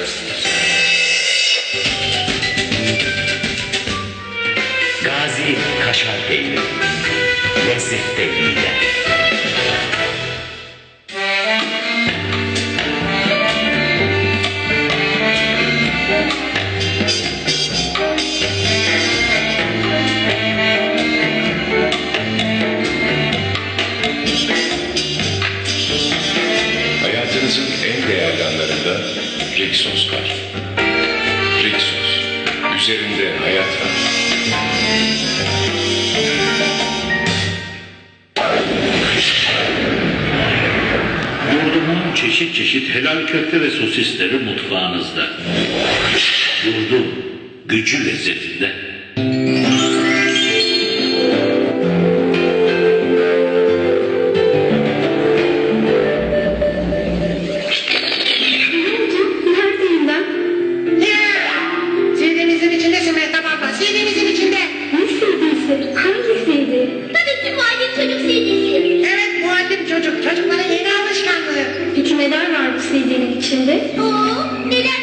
kazanırsınız. Gazi Kaşar Peyniri. Lezzette lider. Hayatınızın en değerli anlarında Rixos var. Rixos. Üzerinde hayat var. Yurdumun çeşit çeşit helal köfte ve sosisleri mutfağınızda. Yurdum gücü lezzetinde. şimdi? Oo, neden